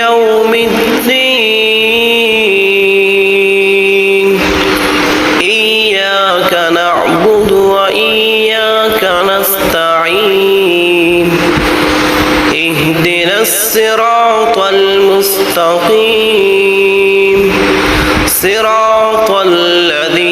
يوم الدين. إياك نعبد وإياك نستعين. اهدنا الصراط المستقيم. صراط الذين